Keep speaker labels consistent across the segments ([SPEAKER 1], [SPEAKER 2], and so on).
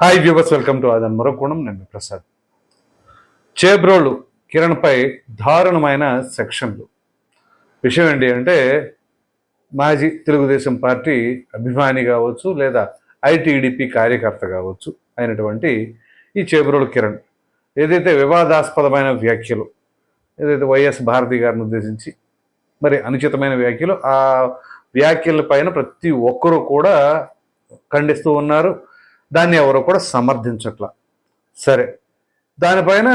[SPEAKER 1] Hi viewers welcome to ఆదన్ మరో కోణం నేను ప్రసాద్. చేబ్రోలు కిరణ్పై దారుణమైన సెక్షన్లు. విషయం ఏంటి అంటే మాజీ తెలుగుదేశం పార్టీ అభిమాని కావచ్చు లేదా ఐటీడీపీ కార్యకర్త కావచ్చు అయినటువంటి ఈ చేబ్రోలు కిరణ్ ఏదైతే వివాదాస్పదమైన వ్యాఖ్యలు ఏదైతే వైఎస్ భారతి గారిని ఉద్దేశించి మరి అనుచితమైన వ్యాఖ్యలు ఆ వ్యాఖ్యల పైన ప్రతి ఒక్కరూ కూడా ఖండిస్తూ ఉన్నారు. దాన్ని ఎవరు కూడా సమర్థించట్ల. సరే దానిపైన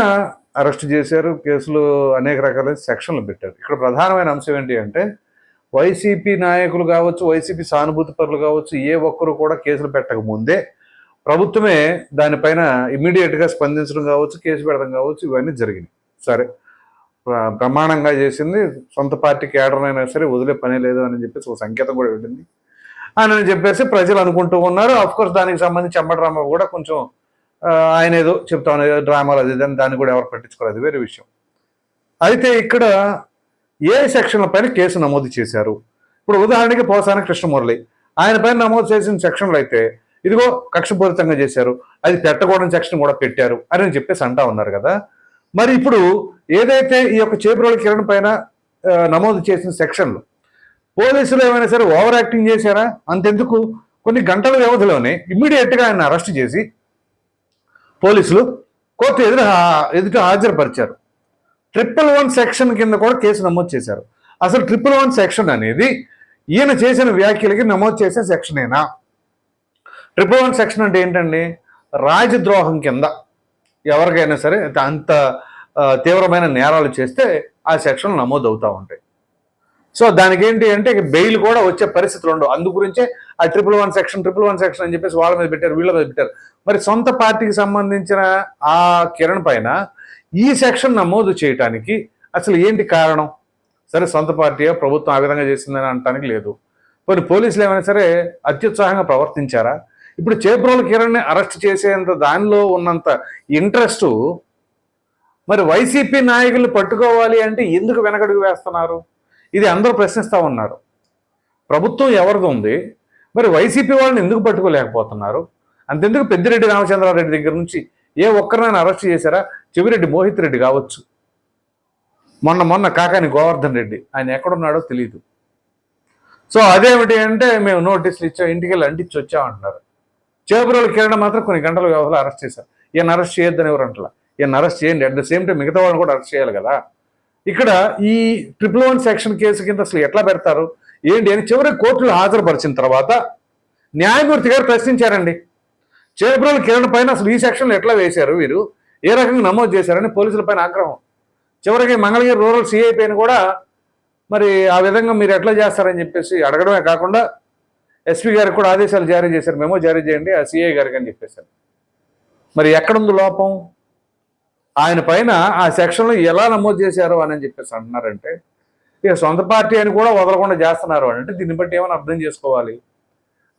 [SPEAKER 1] అరెస్ట్ చేశారు కేసులు అనేక రకాలైన సెక్షన్లు పెట్టారు. ఇక్కడ ప్రధానమైన అంశం ఏంటి అంటే వైసీపీ నాయకులు కావచ్చు వైసీపీ సానుభూతి పరులు కావచ్చు ఏ ఒక్కరు కూడా కేసులు పెట్టక ముందే ప్రభుత్వమే దానిపైన ఇమ్మీడియట్గా స్పందించడం కావచ్చు కేసు పెడడం కావచ్చు ఇవన్నీ జరిగినాయి. సరే ప్ర- ప్రమాణంగా చేసింది సొంత పార్టీ కేడర్ అయినా సరే వదిలే పని లేదు అని చెప్పేసి ఒక సంకేతం కూడా వెళ్ళింది. అని చెప్పేసి ప్రజలు అనుకుంటూ ఉన్నారు. అఫ్ కోర్స్ దానికి సంబంధించి అంబడ్రామా కూడా కొంచెం ఆయన ఏదో చెప్తా ఉన్నారు. డ్రామాలు అది ఇది అని దాన్ని కూడా ఎవరు పట్టించుకోరు. అది వేరే విషయం. అయితే ఇక్కడ ఏ సెక్షన్ల పైన కేసు నమోదు చేశారు? ఇప్పుడు ఉదాహరణకి పోసాని కృష్ణమురళి. ఆయన పైన నమోదు చేసిన సెక్షన్లు అయితే ఇదిగో కక్షపూరితంగా చేశారు. అది పెట్టకూడని సెక్షన్ కూడా పెట్టారు అని చెప్పేసి అంటా ఉన్నారు కదా. మరి ఇప్పుడు ఏదైతే ఈ యొక్క చేపురోళ్ళ కిరణ్ పైన నమోదు చేసిన సెక్షన్లు పోలీసులు ఏమైనా సరే ఓవర్ యాక్టింగ్ చేశారా? అంతెందుకు? కొన్ని గంటల వ్యవధిలోనే ఇమ్మీడియట్గా ఆయన అరెస్ట్ చేసి పోలీసులు కోర్టు ఎదురు ఎదుట హాజరుపరిచారు. ట్రిపుల్ వన్ సెక్షన్ కింద కూడా కేసు నమోదు చేశారు. అసలు ట్రిపుల్ వన్ సెక్షన్ అనేది ఈయన చేసిన వ్యాఖ్యలకి నమోదు చేసే సెక్షనేనా? ట్రిపుల్ వన్ సెక్షన్ అంటే ఏంటండి? రాజద్రోహం కింద. ఎవరికైనా సరే అంత తీవ్రమైన నేరాలు చేస్తే ఆ సెక్షన్లు నమోదు అవుతూ ఉంటాయి. సో దానికి ఏంటి అంటే బెయిల్ కూడా వచ్చే పరిస్థితులు ఉండవు. అందు గురించే ఆ triple one section triple one section అని చెప్పేసి వాళ్ళ మీద పెట్టారు వీళ్ళ మీద పెట్టారు. మరి సొంత పార్టీకి సంబంధించిన ఆ కిరణ్ పైన ఈ సెక్షన్ నమోదు చేయటానికి అసలు ఏంటి కారణం? సరే సొంత పార్టీ ప్రభుత్వం ఆ విధంగా చేసిందని అనటానికి లేదు. కొన్ని పోలీసులు ఏమైనా సరే అత్యుత్సాహంగా ప్రవర్తించారా? ఇప్పుడు చేబ్రోల్ కిరణ్ని అరెస్ట్ చేసేంత దానిలో ఉన్నంత ఇంట్రెస్ట్ మరి వైసీపీ నాయకులు పట్టుకోవాలి అంటే ఎందుకు వెనకడుగు వేస్తున్నారు? ఇది అందరూ ప్రశ్నిస్తూ ఉన్నారు. ప్రభుత్వం ఎవరిది ఉంది? మరి వైసీపీ వాళ్ళని ఎందుకు పట్టుకోలేకపోతున్నారు? అంతెందుకు పెద్దిరెడ్డి రామచంద్రారెడ్డి దగ్గర నుంచి ఏ ఒక్కరినైనా అరెస్ట్ చేశారా? చెవిరెడ్డి మోహిత్ రెడ్డి కావచ్చు. మొన్న మొన్న కాకాని గోవర్ధన్ రెడ్డి ఆయన ఎక్కడున్నాడో తెలియదు సో అదేమిటి అంటే మేము నోటీసులు ఇచ్చాం ఇంటికి వెళ్ళి అంటించి వచ్చామంటున్నారు. చేపరోలు కిరణ్ మాత్రం కొన్ని గంటల వ్యవధిలో అరెస్ట్ చేశారు. ఈయన అరెస్ట్ చేయొద్దని ఎవరు అంటలా? ఈయన అరెస్ట్ చేయండి అట్ ద సేమ్ టైం మిగతా వాళ్ళని కూడా అరెస్ట్ చేయాలి కదా? ఇక్కడ ఈ ట్రిపుల్ వన్ సెక్షన్ కేసు కింద అసలు ఎట్లా పెడతారు? ఏంటి? అని చివరి కోర్టులో హాజరుపరిచిన తర్వాత న్యాయమూర్తి గారు ప్రశ్నించారండి. చేబ్రోల్ కిరణ్ పైన అసలు ఈ సెక్షన్లు ఎట్లా వేశారు వీరు? ఏ రకంగా నమోదు చేశారని పోలీసుల పైన ఆగ్రహం. చివరికి మంగళగిరి రూరల్ సిఐ పైన కూడా మరి ఆ విధంగా మీరు ఎట్లా చేస్తారని చెప్పేసి అడగడమే కాకుండా ఎస్పీ గారికి కూడా ఆదేశాలు జారీ చేశారు. మేమో జారీ చేయండి. ఆ సిఐ గారికి అని చెప్పేశారు. మరి ఎక్కడుంది లోపం? ఆయన పైన ఆ సెక్షన్లో ఎలా నమోదు చేశారు అని చెప్పేసి అంటున్నారంటే ఇక సొంత పార్టీ అని కూడా వదలకుండా చేస్తున్నారు అని అంటే దీన్ని బట్టి ఏమైనా అర్థం చేసుకోవాలి.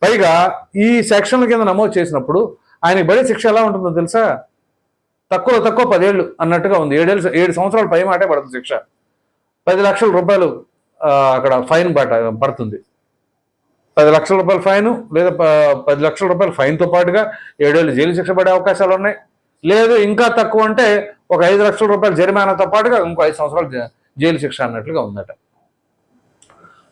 [SPEAKER 1] పైగా ఈ సెక్షన్ల కింద నమోదు చేసినప్పుడు ఆయనకి బడి శిక్ష ఎలా ఉంటుందో తెలుసా? తక్కువ తక్కువ పదేళ్ళు అన్నట్టుగా ఉంది. ఏడేళ్ళు ఏడు సంవత్సరాల పై మాటే పడుతుంది శిక్ష. పది లక్షల రూపాయలు అక్కడ ఫైన్ పట పడుతుంది. పది లక్షల రూపాయల ఫైన్ లేదా ప- పది లక్షల రూపాయల ఫైన్తో పాటుగా ఏడేళ్ళు జైలు శిక్ష పడే అవకాశాలు ఉన్నాయి. లేదు ఇంకా తక్కువ అంటే ఒక ఐదు లక్షల రూపాయల జరిమానాతో పాటుగా ఇంకో ఐదు సంవత్సరాలు జైలు శిక్ష అన్నట్లుగా ఉందట.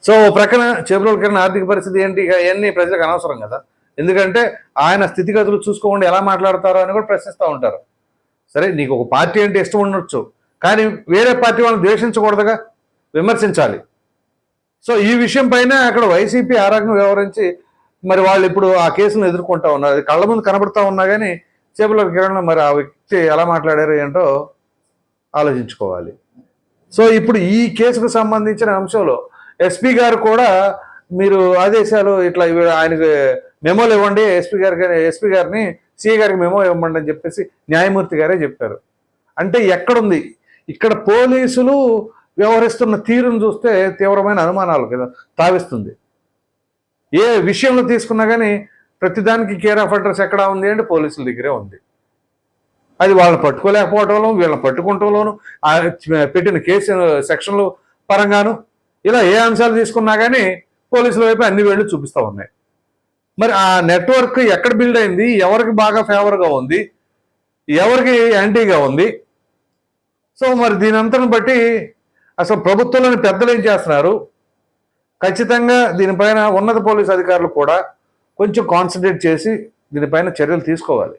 [SPEAKER 1] సో ప్రకటన ప్రక్కన చేపల కిరణ్ ఆర్థిక పరిస్థితి ఏంటి? ఇక ఇవన్నీ ప్రజలకు అనవసరం కదా. ఎందుకంటే ఆయన స్థితిగతులు చూసుకోకుండా ఎలా మాట్లాడతారో అని కూడా ప్రశ్నిస్తూ ఉంటారు. సరే నీకు ఒక పార్టీ అంటే ఇష్టం ఉండొచ్చు. కానీ వేరే పార్టీ వాళ్ళని ద్వేషించకూడదుగా? విమర్శించాలి. సో ఈ విషయం పైన అక్కడ వైసీపీ ఆరోగ్యం వివరించి వ్యవహరించి మరి వాళ్ళు ఇప్పుడు ఆ కేసును ఎదుర్కొంటా ఉన్నారు. అది కళ్ళ ముందు కనబడతా ఉన్నా కానీ చేపల కిరణ్ మరి ఆ వ్యక్తి ఎలా మాట్లాడారు ఏంటో ఆలోచించుకోవాలి. సో ఇప్పుడు ఈ కేసుకు సంబంధించిన అంశంలో ఎస్పీ గారు కూడా మీరు ఆదేశాలు ఇట్లా ఆయనకు ఆయనకి మెమోలు ఇవ్వండి ఎస్పీ గారికి ఎస్పీ గారిని సిఏ గారికి మెమో ఇవ్వండి అని చెప్పేసి న్యాయమూర్తి గారే చెప్పారు. అంటే ఎక్కడుంది? ఇక్కడ పోలీసులు వ్యవహరిస్తున్న తీరును చూస్తే తీవ్రమైన అనుమానాలు కదా తావిస్తుంది. ఏ విషయంలో తీసుకున్నా కానీ ప్రతిదానికి కేర్ ఆఫ్ అడ్రస్ ఎక్కడ ఉంది అంటే పోలీసుల దగ్గరే ఉంది. అది వాళ్ళని పట్టుకోలేకపోవటంలో వీళ్ళని పట్టుకుంటంలోను పెట్టిన కేసు సెక్షన్లు పరంగాను ఇలా ఏ అంశాలు తీసుకున్నా కానీ పోలీసుల వైపు అన్ని వేళ్ళు చూపిస్తూ ఉన్నాయి. మరి ఆ నెట్వర్క్ ఎక్కడ బిల్డ్ అయింది? ఎవరికి బాగా ఫేవర్గా ఉంది? ఎవరికి యాంటీగా ఉంది? సో మరి దీని అంతను బట్టి అసలు ప్రభుత్వంలోని పెద్దలు ఏం చేస్తున్నారు? ఖచ్చితంగా దీనిపైన ఉన్నత పోలీస్ అధికారులు కూడా కొంచెం కాన్సన్ట్రేట్ చేసి దీనిపైన చర్యలు తీసుకోవాలి.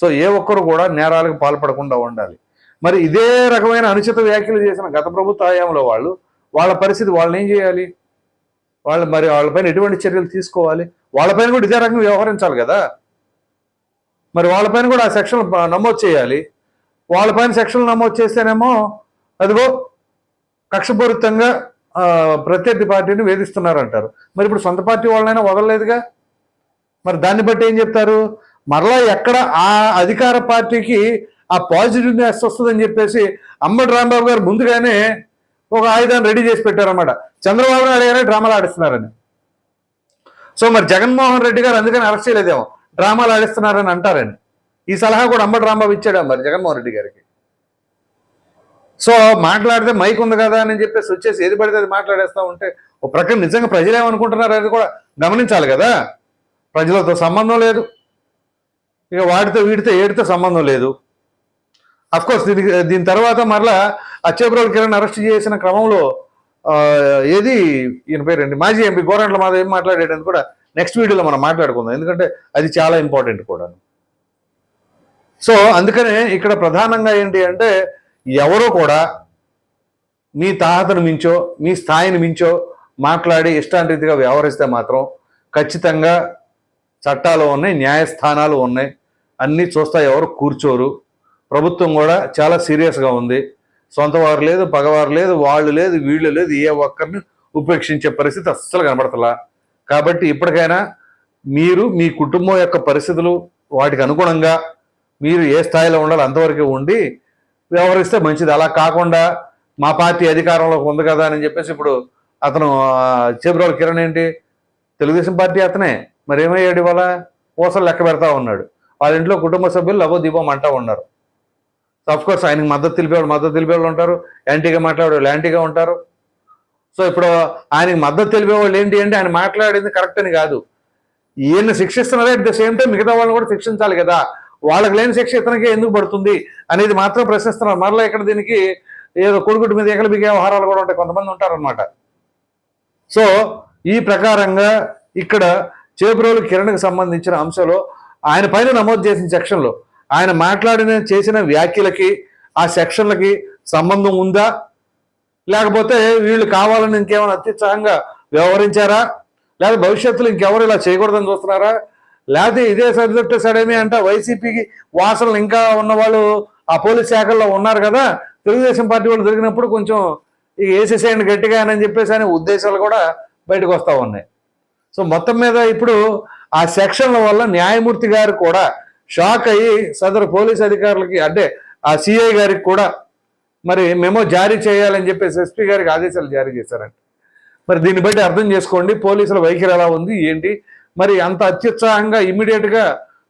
[SPEAKER 1] సో ఏ ఒక్కరు కూడా నేరాలకు పాల్పడకుండా ఉండాలి. మరి ఇదే రకమైన అనుచిత వ్యాఖ్యలు చేసిన గత ప్రభుత్వ హయాంలో వాళ్ళు వాళ్ళ పరిస్థితి వాళ్ళని ఏం చేయాలి? వాళ్ళు మరి వాళ్ళపైన ఎటువంటి చర్యలు తీసుకోవాలి? వాళ్ళపైన కూడా ఇదే రకంగా వ్యవహరించాలి కదా? మరి వాళ్ళపైన కూడా ఆ సెక్షన్ నమోదు చేయాలి. వాళ్ళపైన సెక్షన్లు నమోదు చేస్తేనేమో అదిగో కక్షపూరితంగా ప్రత్యర్థి పార్టీని వేధిస్తున్నారంటారు. మరి ఇప్పుడు సొంత పార్టీ వాళ్ళనైనా వదలలేదుగా? మరి దాన్ని బట్టి ఏం చెప్తారు? మరలా ఎక్కడ ఆ అధికార పార్టీకి ఆ పాజిటివ్నెస్ వస్తుందని చెప్పేసి అమ్మడి రాంబాబు గారు ముందుగానే ఒక ఆయుధాన్ని రెడీ చేసి పెట్టారన్నమాట. చంద్రబాబు నాయుడు గారే డ్రామాలు ఆడిస్తున్నారని. సో మరి జగన్మోహన్ రెడ్డి గారు అందుకని అరెస్ట్ చేయలేదేమో. డ్రామాలు ఆడిస్తున్నారని అంటారని. ఈ సలహా కూడా అమ్మడి రాంబాబు ఇచ్చాడు మరి జగన్మోహన్ రెడ్డి గారికి? సో మాట్లాడితే మైక్ ఉంది కదా అని చెప్పేసి వచ్చేసి ఏది పడితే అది మాట్లాడేస్తా ఉంటే ఒక ప్రక్రియ నిజంగా ప్రజలు ఏమనుకుంటున్నారు అది కూడా గమనించాలి కదా. ప్రజలతో సంబంధం లేదు. ఇక వాడితో వీడితో ఏడితో సంబంధం లేదు. అఫ్కోర్స్ దీనికి దీని తర్వాత మరలా అచ్చేపురం కిరణ్ అరెస్ట్ చేసిన క్రమంలో ఏది? ఈయన పేరండి మాజీ ఎంపీ గోరంట్ల మాధవ్ ఏం మాట్లాడేటది కూడా నెక్స్ట్ వీడియోలో మనం మాట్లాడుకుందాం. ఎందుకంటే అది చాలా ఇంపార్టెంట్ కూడా సో అందుకనే ఇక్కడ ప్రధానంగా ఏంటి అంటే ఎవరో కూడా మీ తాహతను మించో మీ స్థాయిని మించో మాట్లాడి ఇష్టాంరీతిగా వ్యవహరిస్తే మాత్రం ఖచ్చితంగా చట్టాలు ఉన్నాయి న్యాయస్థానాలు ఉన్నాయి. అన్నీ చూస్తా ఎవరు కూర్చోరు. ప్రభుత్వం కూడా చాలా సీరియస్గా ఉంది. సొంత వారు లేదు పగవారు లేదు వాళ్ళు లేదు వీళ్ళు లేదు ఏ ఒక్కరిని ఉపేక్షించే పరిస్థితి అస్సలు కనబడతలా. కాబట్టి ఇప్పటికైనా మీరు మీ కుటుంబం యొక్క పరిస్థితులు వాటికి అనుగుణంగా మీరు ఏ స్థాయిలో ఉండాలో అంతవరకు ఉండి వ్యవహరిస్తే మంచిది. అలా కాకుండా మా పార్టీ అధికారంలోకి ఉంది కదా అని చెప్పేసి ఇప్పుడు అతను చేబ్రోల కిరణ్ ఏంటి? తెలుగుదేశం పార్టీ అతనే. మరి ఏమయ్యాడు ఇవాళ? పూసలు లెక్క పెడతా ఉన్నాడు. వాళ్ళ ఇంట్లో కుటుంబ సభ్యులు లవో దీపం అంటా ఉన్నారు. అఫ్ కోర్స్ ఆయనకి మద్దతు తెలిపేవాళ్ళు మద్దతు తెలిపేవాళ్ళు ఉంటారు. యాంటీగా మాట్లాడేవాళ్ళు యాంటీగా ఉంటారు. సో ఇప్పుడు ఆయనకి మద్దతు తెలిపేవాళ్ళు ఏంటి అంటే ఆయన మాట్లాడింది కరెక్ట్ అని కాదు. ఈయన్ని శిక్షిస్తున్నారే. అట్ ద సేమ్ టైం మిగతా వాళ్ళని కూడా శిక్షించాలి కదా. వాళ్ళకి లేని శిక్ష ఇతనికి ఎందుకు పడుతుంది అనేది మాత్రం ప్రశ్నిస్తున్నారు. మరలా ఇక్కడ దీనికి ఏదో కొడుకుటి మీద ఎగలి బిగే వ్యవహారాలు కూడా ఉంటాయి. కొంతమంది ఉంటారనమాట సో ఈ ప్రకారంగా ఇక్కడ చేబ్రోలు కిరణ్కి సంబంధించిన అంశంలో ఆయన పైన నమోదు చేసిన సెక్షన్లో ఆయన మాట్లాడిన చేసిన వ్యాఖ్యలకి ఆ సెక్షన్లకి సంబంధం ఉందా? లేకపోతే వీళ్ళు కావాలని ఇంకేమైనా అత్యుత్సాహంగా వ్యవహరించారా? లేదా భవిష్యత్తులో ఇంకెవరు ఇలా చేయకూడదని చూస్తున్నారా? లేకపోతే ఇదే సరిదొట్టే సడేమి అంటే వైసీపీకి వాసనలు ఇంకా ఉన్నవాళ్ళు ఆ పోలీస్ శాఖల్లో ఉన్నారు కదా. తెలుగుదేశం పార్టీ వాళ్ళు దొరికినప్పుడు కొంచెం ఇక వేసేసేయండి గట్టిగా అని చెప్పేసి అనే ఉద్దేశాలు కూడా బయటకు వస్తూ ఉన్నాయి. సో మొత్తం మీద ఇప్పుడు ఆ సెక్షన్ల వల్ల న్యాయమూర్తి గారు కూడా షాక్ అయ్యి సదరు పోలీస్ అధికారులకి అంటే ఆ సిఐ గారికి కూడా మరి మెమో జారీ చేయాలని చెప్పేసి ఎస్పీ గారికి ఆదేశాలు జారీ చేశారంట. మరి దీన్ని బట్టి అర్థం చేసుకోండి పోలీసుల వైఖరి ఎలా ఉంది ఏంటి? మరి అంత అత్యుత్సాహంగా ఇమ్మీడియట్గా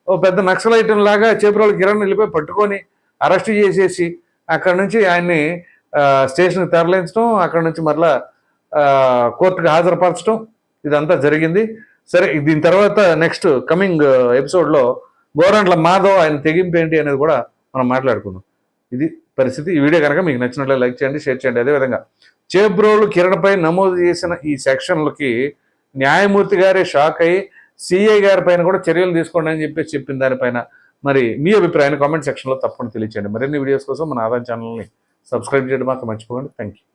[SPEAKER 1] ఓ పెద్ద నక్సలైటం లాగా చేపరోళ్ళ కిరణ్ వెళ్ళిపోయి పట్టుకొని అరెస్ట్ చేసేసి అక్కడ నుంచి ఆయన్ని స్టేషన్కి తరలించడం అక్కడ నుంచి మరలా కోర్టుకు హాజరుపరచడం ఇదంతా జరిగింది. సరే దీని తర్వాత నెక్స్ట్ కమింగ్ ఎపిసోడ్లో గోరంట్ల మాధవ్ ఆయన తెగింపు ఏంటి అనేది కూడా మనం మాట్లాడుకుందాం. ఇది పరిస్థితి. ఈ వీడియో కనుక మీకు నచ్చినట్లే లైక్ చేయండి షేర్ చేయండి. అదేవిధంగా చేబ్రోలు కిరణ్పై నమోదు చేసిన ఈ సెక్షన్లకి న్యాయమూర్తి గారే షాక్ అయ్యి సిఐ గారి పైన కూడా చర్యలు తీసుకోండి అని చెప్పేసి చెప్పిన దానిపైన మరి మీ అభిప్రాయాన్ని కామెంట్ సెక్షన్లో తప్పకుండా తెలియచేయండి. మరిన్ని వీడియోస్ కోసం మన ఆదాయం ఛానల్ని సబ్స్క్రైబ్ చేయడం మాత్రం మర్చిపోకండి. Thank you